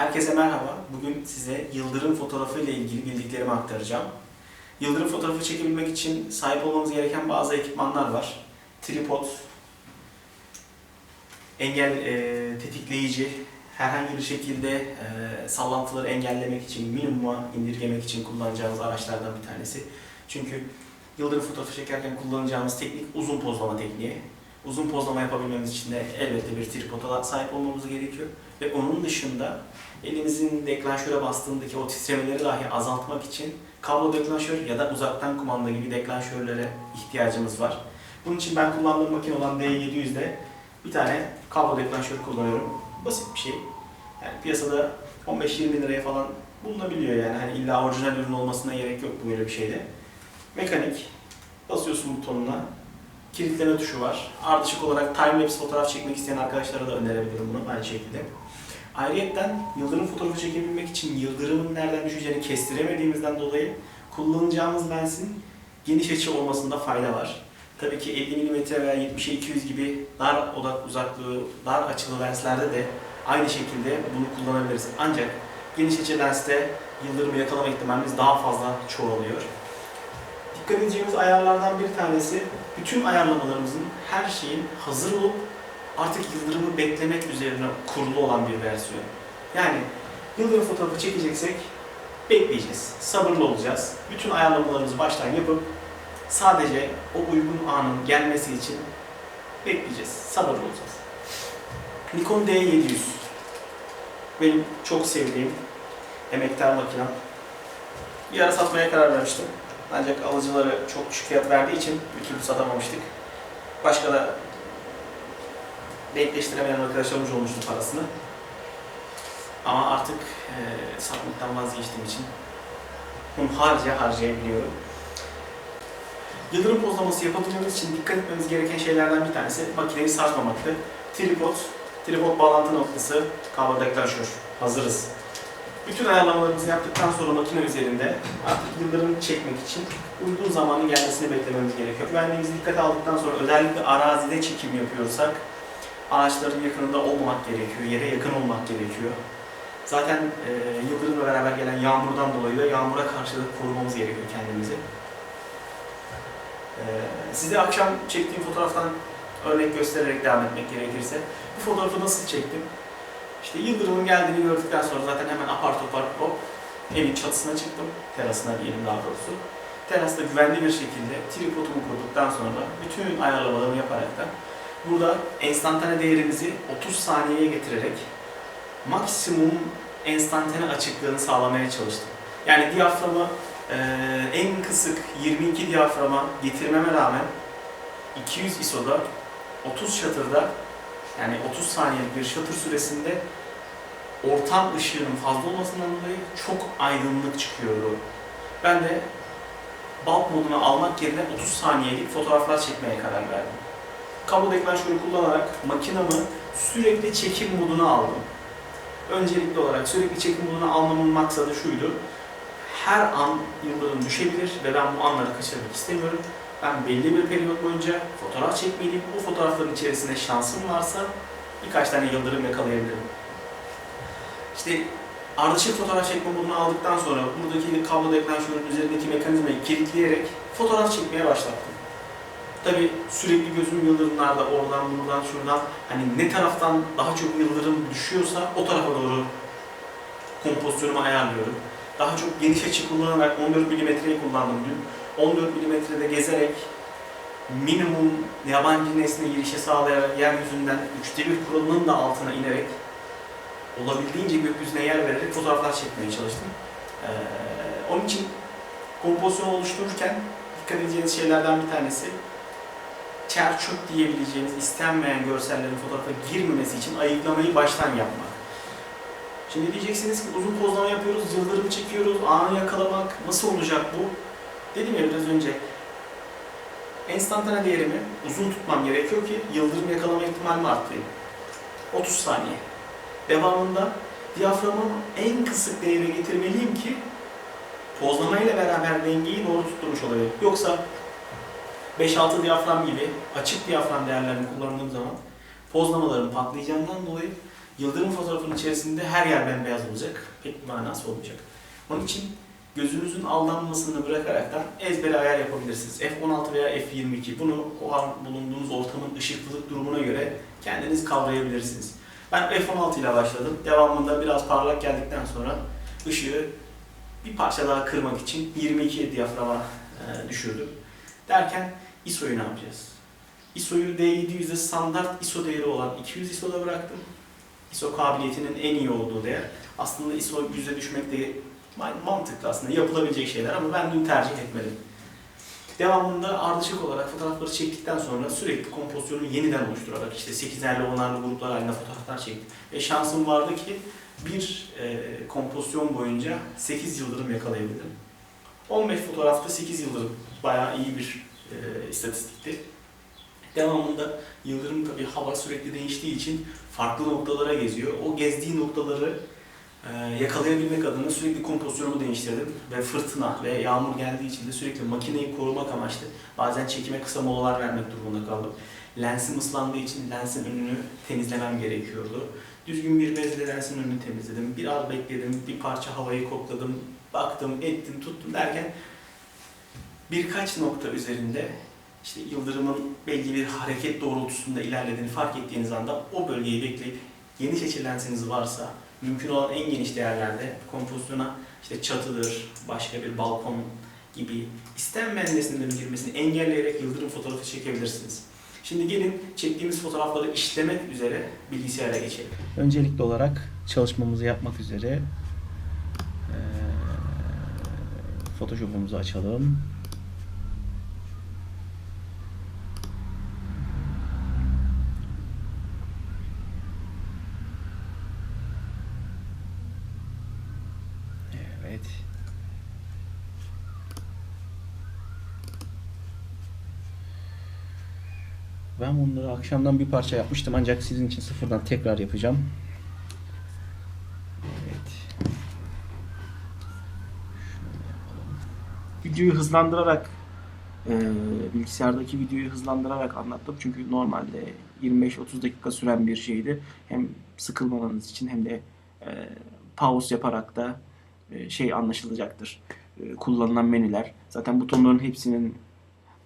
Herkese merhaba. Bugün size yıldırım fotoğrafı ile ilgili bildiklerimi aktaracağım. Yıldırım fotoğrafı çekebilmek için sahip olmamız gereken bazı ekipmanlar var. Tripod, engel e, tetikleyici, herhangi bir şekilde e, sallantıları engellemek için, minimuma indirgemek için kullanacağımız araçlardan bir tanesi. Çünkü yıldırım fotoğrafı çekerken kullanacağımız teknik uzun pozlama tekniği. Uzun pozlama yapabilmemiz için de elbette bir tripoda sahip olmamız gerekiyor. Ve onun dışında elimizin deklanşöre bastığındaki o titremeleri dahi azaltmak için kablo deklanşör ya da uzaktan kumanda gibi deklanşörlere ihtiyacımız var. Bunun için ben kullandığım makine olan D700'de bir tane kablo deklanşör kullanıyorum. Basit bir şey. Yani piyasada 15-20 liraya falan bulunabiliyor yani. Hani illa orijinal ürün olmasına gerek yok böyle bir şeyde. Mekanik. Basıyorsun butonuna. Kilitleme tuşu var. Ardışık olarak time-lapse fotoğraf çekmek isteyen arkadaşlara da önerebilirim bunu aynı şekilde. Ayrıyeten yıldırım fotoğrafı çekebilmek için yıldırımın nereden düşeceğini kestiremediğimizden dolayı kullanacağımız lensin geniş açı olmasında fayda var. Tabii ki 50 mm veya 70'e 200 gibi dar odak uzaklığı, dar açılı lenslerde de aynı şekilde bunu kullanabiliriz. Ancak geniş açı lenste yıldırımı yakalama ihtimalimiz daha fazla çoğalıyor. Dikkat edeceğimiz ayarlardan bir tanesi bütün ayarlamalarımızın her şeyin hazır olup artık yıldırımı beklemek üzerine kurulu olan bir versiyon. Yani yıldırım fotoğrafı çekeceksek bekleyeceğiz, sabırlı olacağız. Bütün ayarlamalarımızı baştan yapıp sadece o uygun anın gelmesi için bekleyeceğiz, sabırlı olacağız. Nikon D700 benim çok sevdiğim emektar makinem. Bir ara satmaya karar vermiştim. Ancak alıcıları çok düşük fiyat verdiği için bir türlü satamamıştık. Başka da denkleştiremeyen arkadaşlarımız olmuştu parasını. Ama artık e, satmaktan vazgeçtiğim için bunu harca harcayabiliyorum. Yıldırım pozlaması yapabilmemiz için dikkat etmemiz gereken şeylerden bir tanesi makineyi sarsmamaktı. Tripod, tripod bağlantı noktası, kablo deklanşör. Hazırız. Bütün ayarlamalarımızı yaptıktan sonra makine üzerinde artık yıldırım çekmek için uygun zamanın gelmesini beklememiz gerekiyor. Güvenliğimizi dikkate aldıktan sonra özellikle arazide çekim yapıyorsak ağaçların yakınında olmamak gerekiyor, yere yakın olmak gerekiyor. Zaten e, yıldırımla beraber gelen yağmurdan dolayı da yağmura karşı da korumamız gerekiyor kendimizi. E, size akşam çektiğim fotoğraftan örnek göstererek devam etmek gerekirse, bu fotoğrafı nasıl çektim? İşte yıldırımın geldiğini gördükten sonra zaten hemen apar topar hop evin çatısına çıktım. Terasına diyelim daha doğrusu. Terasta güvenli bir şekilde tripodumu kurduktan sonra bütün ayarlamalarımı yaparak da burada enstantane değerimizi 30 saniyeye getirerek maksimum enstantane açıklığını sağlamaya çalıştım. Yani diyaframı eee, en kısık 22 diyaframa getirmeme rağmen 200 ISO'da 30 şatırda yani 30 saniyelik bir şatır süresinde ortam ışığının fazla olmasından dolayı çok aydınlık çıkıyordu. Ben de bulk moduna almak yerine 30 saniyelik fotoğraflar çekmeye karar verdim. Kablo deklanşörü kullanarak makinamı sürekli çekim moduna aldım. Öncelikli olarak sürekli çekim moduna almamın maksadı şuydu. Her an yıldırım düşebilir ve ben bu anları kaçırmak istemiyorum. Ben belli bir periyot boyunca fotoğraf çekmeliyim. Bu fotoğrafların içerisinde şansım varsa birkaç tane yıldırım yakalayabilirim. İşte ardışık fotoğraf çekme modunu aldıktan sonra buradaki kablo deklanşörün üzerindeki mekanizmayı kilitleyerek fotoğraf çekmeye başlattım. Tabi sürekli gözüm yıldırımlarda oradan buradan şuradan hani ne taraftan daha çok yıldırım düşüyorsa o tarafa doğru kompozisyonumu ayarlıyorum. Daha çok geniş açı kullanarak 14 milimetreyi kullandım dün. 14 milimetrede gezerek minimum yabancı nesne girişi sağlayarak yeryüzünden üçte bir kuralının da altına inerek olabildiğince gökyüzüne yer vererek fotoğraflar çekmeye çalıştım. Ee, onun için kompozisyon oluştururken dikkat edeceğiniz şeylerden bir tanesi çerçöp diyebileceğiniz istenmeyen görsellerin fotoğrafa girmemesi için ayıklamayı baştan yapmak. Şimdi diyeceksiniz ki uzun pozlama yapıyoruz, yıldırım çekiyoruz, anı yakalamak nasıl olacak bu? Dedim ya biraz önce enstantane değerimi uzun tutmam gerekiyor ki yıldırım yakalama ihtimalimi arttırayım. 30 saniye. Devamında diyaframı en kısık değere getirmeliyim ki pozlama ile beraber dengeyi doğru tutturmuş olayım. Yoksa 5-6 diyafram gibi açık diyafram değerlerini kullandığım zaman pozlamaların patlayacağından dolayı Yıldırım fotoğrafının içerisinde her yer bembeyaz olacak. Pek bir manası olmayacak. Onun için gözünüzün aldanmasını bırakaraktan ezbere ayar yapabilirsiniz. F16 veya F22 bunu o an bulunduğunuz ortamın ışıklılık durumuna göre kendiniz kavrayabilirsiniz. Ben F16 ile başladım. Devamında biraz parlak geldikten sonra ışığı bir parça daha kırmak için 22 diyaframa e, düşürdüm. Derken ISO'yu ne yapacağız? ISO'yu D700'de standart ISO değeri olan 200 ISO'da bıraktım. ISO kabiliyetinin en iyi olduğu değer. Aslında ISO 100'e düşmek de mantıklı aslında yapılabilecek şeyler ama ben dün tercih etmedim. Devamında ardışık olarak fotoğrafları çektikten sonra sürekli kompozisyonu yeniden oluşturarak işte 8'erli 10'arlı gruplar halinde fotoğraflar çektim. Ve şansım vardı ki bir e, kompozisyon boyunca 8 yıldırım yakalayabildim. 15 fotoğrafta 8 yıldırım bayağı iyi bir e, istatistikti. Devamında Yıldırım tabii hava sürekli değiştiği için farklı noktalara geziyor. O gezdiği noktaları e, yakalayabilmek adına sürekli kompozisyonumu değiştirdim. Ve fırtına ve yağmur geldiği için de sürekli makineyi korumak amaçlı bazen çekime kısa molalar vermek durumunda kaldım. Lensim ıslandığı için lensin önünü temizlemem gerekiyordu. Düzgün bir bezle lensin önünü temizledim. Biraz bekledim, bir parça havayı kokladım, baktım, ettim, tuttum derken birkaç nokta üzerinde işte yıldırımın belli bir hareket doğrultusunda ilerlediğini fark ettiğiniz anda o bölgeyi bekleyip geniş açı lensiniz varsa mümkün olan en geniş değerlerde kompozisyona işte çatıdır, başka bir balkon gibi istenmeyen nesnelerin girmesini engelleyerek yıldırım fotoğrafı çekebilirsiniz. Şimdi gelin çektiğimiz fotoğrafları işlemek üzere bilgisayara geçelim. Öncelikli olarak çalışmamızı yapmak üzere Photoshop'umuzu açalım. Evet. Ben bunları akşamdan bir parça yapmıştım ancak sizin için sıfırdan tekrar yapacağım. Evet. Videoyu hızlandırarak e, bilgisayardaki videoyu hızlandırarak anlattım. Çünkü normalde 25-30 dakika süren bir şeydi. Hem sıkılmamanız için hem de e, pause yaparak da e, şey anlaşılacaktır. E, kullanılan menüler. Zaten butonların hepsinin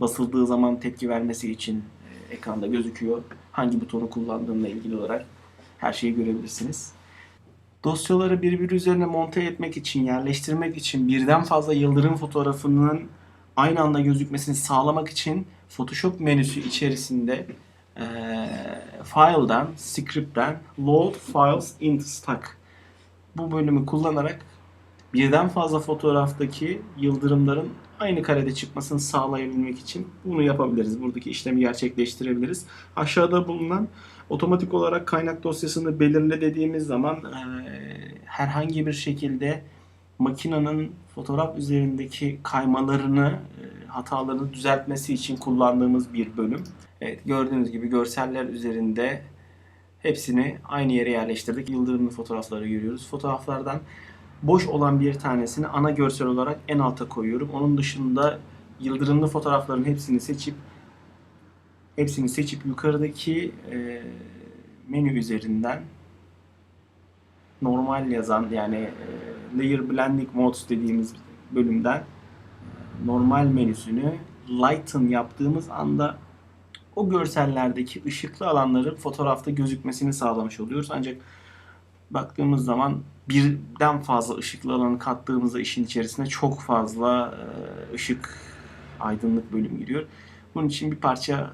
basıldığı zaman tepki vermesi için ekranda gözüküyor. Hangi butonu kullandığımla ilgili olarak her şeyi görebilirsiniz. Dosyaları birbiri üzerine monte etmek için, yerleştirmek için, birden fazla yıldırım fotoğrafının aynı anda gözükmesini sağlamak için Photoshop menüsü içerisinde e, File'dan, Script'ten Load Files into Stock bu bölümü kullanarak birden fazla fotoğraftaki yıldırımların aynı karede çıkmasını sağlayabilmek için bunu yapabiliriz. Buradaki işlemi gerçekleştirebiliriz. Aşağıda bulunan otomatik olarak kaynak dosyasını belirle dediğimiz zaman eee, herhangi bir şekilde makinenin fotoğraf üzerindeki kaymalarını, eee, hatalarını düzeltmesi için kullandığımız bir bölüm. Evet, gördüğünüz gibi görseller üzerinde hepsini aynı yere yerleştirdik. Yıldırımlı fotoğrafları görüyoruz. Fotoğraflardan boş olan bir tanesini ana görsel olarak en alta koyuyorum. Onun dışında yıldırımlı fotoğrafların hepsini seçip hepsini seçip yukarıdaki e, menü üzerinden normal yazan yani e, layer blending modes dediğimiz bölümden e, normal menüsünü lighten yaptığımız anda o görsellerdeki ışıklı alanların fotoğrafta gözükmesini sağlamış oluyoruz. Ancak baktığımız zaman birden fazla ışıklı alanı kattığımızda işin içerisine çok fazla ışık aydınlık bölüm giriyor. Bunun için bir parça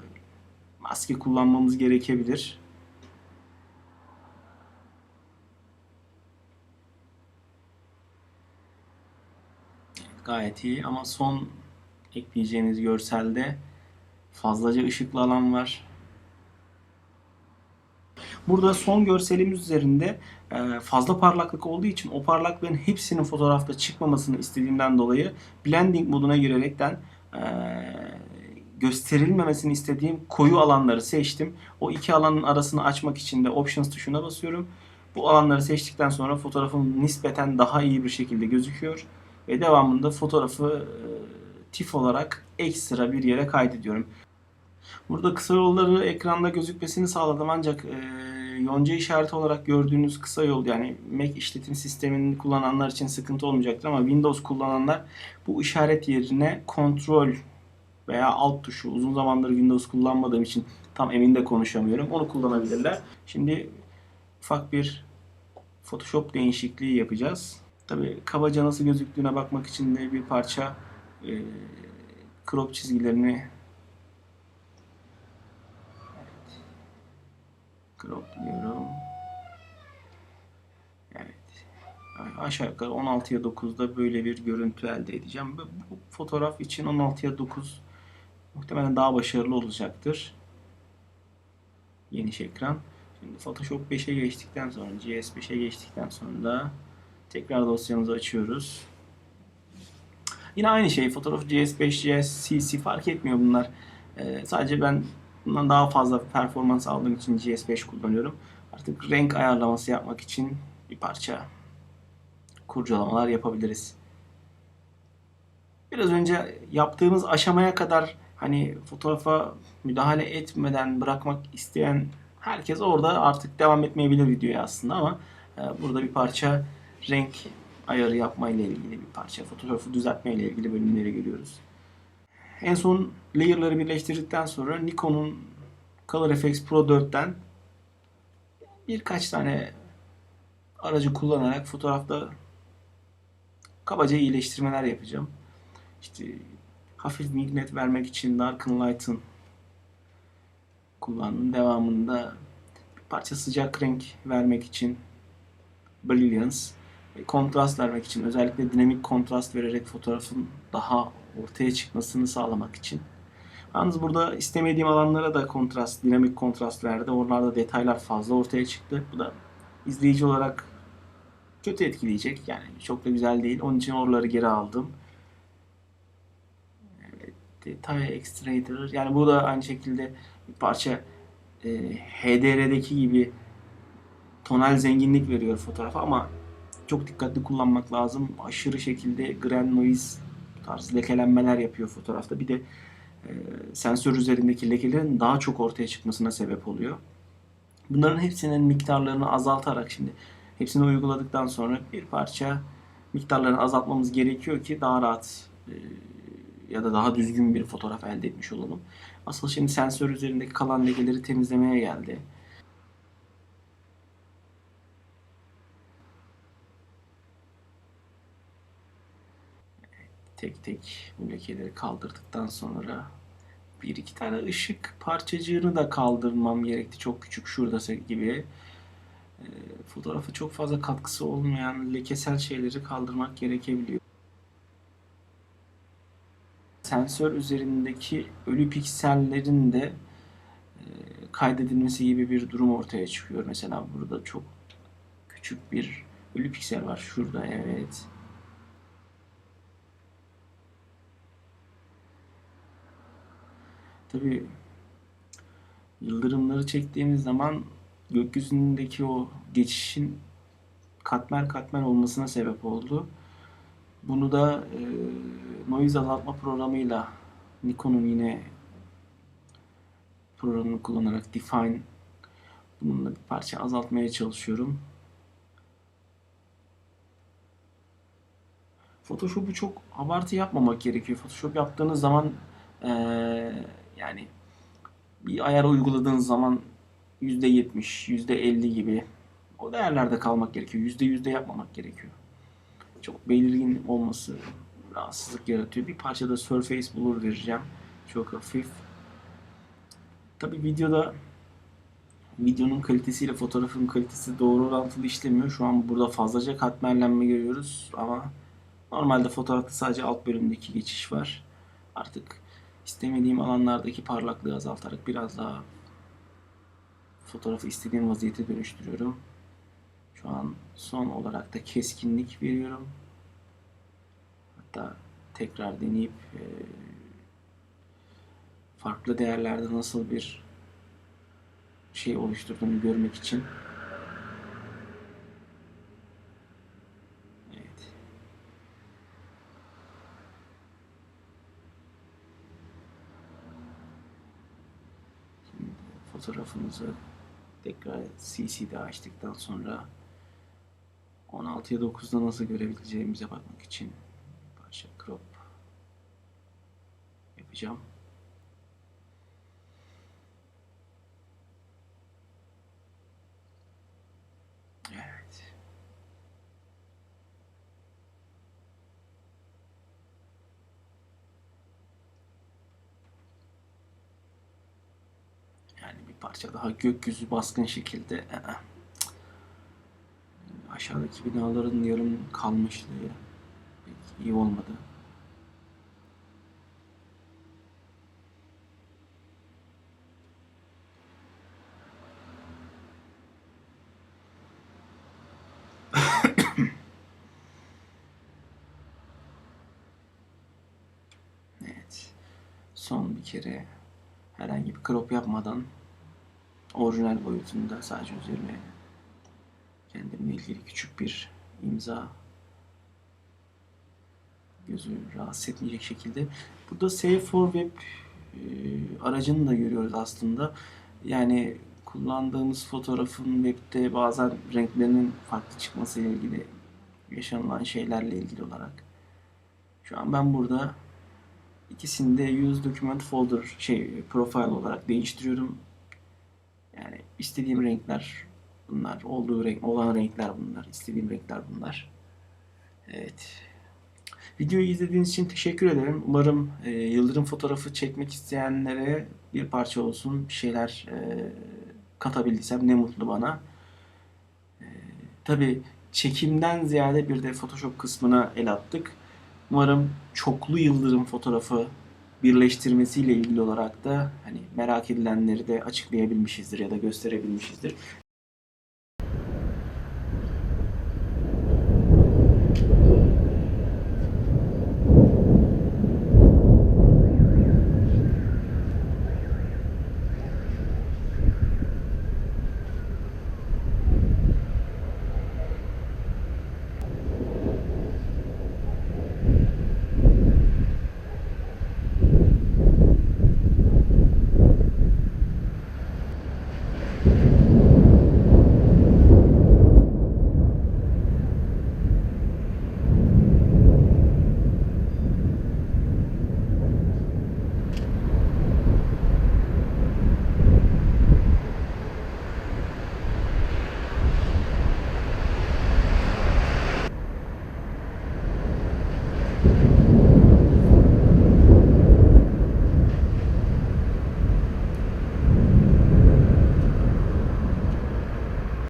maske kullanmamız gerekebilir. Gayet iyi ama son ekleyeceğiniz görselde fazlaca ışıklı alan var. Burada son görselimiz üzerinde e, fazla parlaklık olduğu için o parlaklığın hepsinin fotoğrafta çıkmamasını istediğimden dolayı blending moduna girerekten e, gösterilmemesini istediğim koyu alanları seçtim. O iki alanın arasını açmak için de Options tuşuna basıyorum. Bu alanları seçtikten sonra fotoğrafım nispeten daha iyi bir şekilde gözüküyor. Ve devamında fotoğrafı e, TIFF olarak ekstra bir yere kaydediyorum. Burada kısa yolları ekranda gözükmesini sağladım ancak yonca işareti olarak gördüğünüz kısa yol yani Mac işletim sistemini kullananlar için sıkıntı olmayacaktır ama Windows kullananlar bu işaret yerine kontrol veya alt tuşu uzun zamandır Windows kullanmadığım için tam emin de konuşamıyorum. Onu kullanabilirler. Şimdi ufak bir Photoshop değişikliği yapacağız. Tabi kabaca nasıl gözüktüğüne bakmak için de bir parça e, crop çizgilerini crop diyorum. Evet. Aşağı yukarı 16'ya 9'da böyle bir görüntü elde edeceğim. Bu bu fotoğraf için 16'ya 9 muhtemelen daha başarılı olacaktır. Geniş ekran. Şimdi Photoshop 5'e geçtikten sonra, GS5'e geçtikten sonra tekrar dosyamızı açıyoruz. Yine aynı şey. Fotoğraf GS5, GS-CC fark etmiyor bunlar. Ee, sadece ben bundan daha fazla performans aldığım için GS5 kullanıyorum. Artık renk ayarlaması yapmak için bir parça kurcalamalar yapabiliriz. Biraz önce yaptığımız aşamaya kadar hani fotoğrafa müdahale etmeden bırakmak isteyen herkes orada artık devam etmeyebilir videoya aslında ama e, burada bir parça renk ayarı yapma ile ilgili bir parça fotoğrafı düzeltme ile ilgili bölümleri görüyoruz. En son layer'ları birleştirdikten sonra Nikon'un Color Efex Pro 4'ten birkaç tane aracı kullanarak fotoğrafta kabaca iyileştirmeler yapacağım. İşte hafif vignet vermek için Darken Light'ın kullandım. Devamında bir parça sıcak renk vermek için Brilliance, kontrast vermek için özellikle dinamik kontrast vererek fotoğrafın daha ortaya çıkmasını sağlamak için. Yalnız burada istemediğim alanlara da kontrast, dinamik kontrast verdi. Oralarda detaylar fazla ortaya çıktı. Bu da izleyici olarak kötü etkileyecek. Yani çok da güzel değil. Onun için oraları geri aldım. Detay extrader. Yani bu da aynı şekilde bir parça e, HDR'deki gibi tonal zenginlik veriyor fotoğrafa ama çok dikkatli kullanmak lazım. Aşırı şekilde grand noise tarzı lekelenmeler yapıyor fotoğrafta. Bir de e, sensör üzerindeki lekelerin daha çok ortaya çıkmasına sebep oluyor. Bunların hepsinin miktarlarını azaltarak şimdi hepsini uyguladıktan sonra bir parça miktarlarını azaltmamız gerekiyor ki daha rahat e, ya da daha düzgün bir fotoğraf elde etmiş olalım. Asıl şimdi sensör üzerindeki kalan lekeleri temizlemeye geldi. Tek tek bu lekeleri kaldırdıktan sonra bir iki tane ışık parçacığını da kaldırmam gerekti. Çok küçük şurada gibi. E, fotoğrafa çok fazla katkısı olmayan lekesel şeyleri kaldırmak gerekebiliyor. Sensör üzerindeki ölü piksellerin de e, kaydedilmesi gibi bir durum ortaya çıkıyor. Mesela burada çok küçük bir ölü piksel var. Şurada evet. Tabii yıldırımları çektiğimiz zaman gökyüzündeki o geçişin katmer katmer olmasına sebep oldu. Bunu da e, noise azaltma programıyla Nikon'un yine programını kullanarak Define bununla bir parça azaltmaya çalışıyorum. Photoshop'u çok abartı yapmamak gerekiyor. Photoshop yaptığınız zaman ee, yani bir ayar uyguladığınız zaman %70, %50 gibi o değerlerde kalmak gerekiyor. %100'de yapmamak gerekiyor. Çok belirgin olması rahatsızlık yaratıyor. Bir parça da Surface Blur vereceğim. Çok hafif. Tabi videoda videonun kalitesiyle fotoğrafın kalitesi doğru orantılı işlemiyor. Şu an burada fazlaca katmerlenme görüyoruz ama normalde fotoğrafta sadece alt bölümdeki geçiş var. Artık istemediğim alanlardaki parlaklığı azaltarak biraz daha fotoğrafı istediğim vaziyete dönüştürüyorum. Şu an son olarak da keskinlik veriyorum. Hatta tekrar deneyip e, farklı değerlerde nasıl bir şey oluşturduğunu görmek için fotoğrafımızı Tekrar CC'de açtıktan sonra 16'ya 9'da nasıl görebileceğimize bakmak için parça crop yapacağım. Evet. Yani bir parça daha gökyüzü baskın şekilde ı-ı. aşağıdaki binaların yarım kalmışlığı iyi olmadı. Son bir kere herhangi bir crop yapmadan orijinal boyutunda sadece üzerine kendimle ilgili küçük bir imza gözü rahatsız etmeyecek şekilde. Burada Save for Web e, aracını da görüyoruz aslında. Yani kullandığımız fotoğrafın webde bazen renklerinin farklı çıkması ile ilgili yaşanılan şeylerle ilgili olarak. Şu an ben burada ikisini de Use Document Folder şey profile olarak değiştiriyorum. Yani istediğim renkler bunlar. Olduğu renk, olan renkler bunlar. İstediğim renkler bunlar. Evet. Videoyu izlediğiniz için teşekkür ederim. Umarım e, Yıldırım fotoğrafı çekmek isteyenlere bir parça olsun bir şeyler e, katabildiysem ne mutlu bana. E, Tabii çekimden ziyade bir de Photoshop kısmına el attık. Umarım çoklu yıldırım fotoğrafı birleştirmesiyle ilgili olarak da hani merak edilenleri de açıklayabilmişizdir ya da gösterebilmişizdir.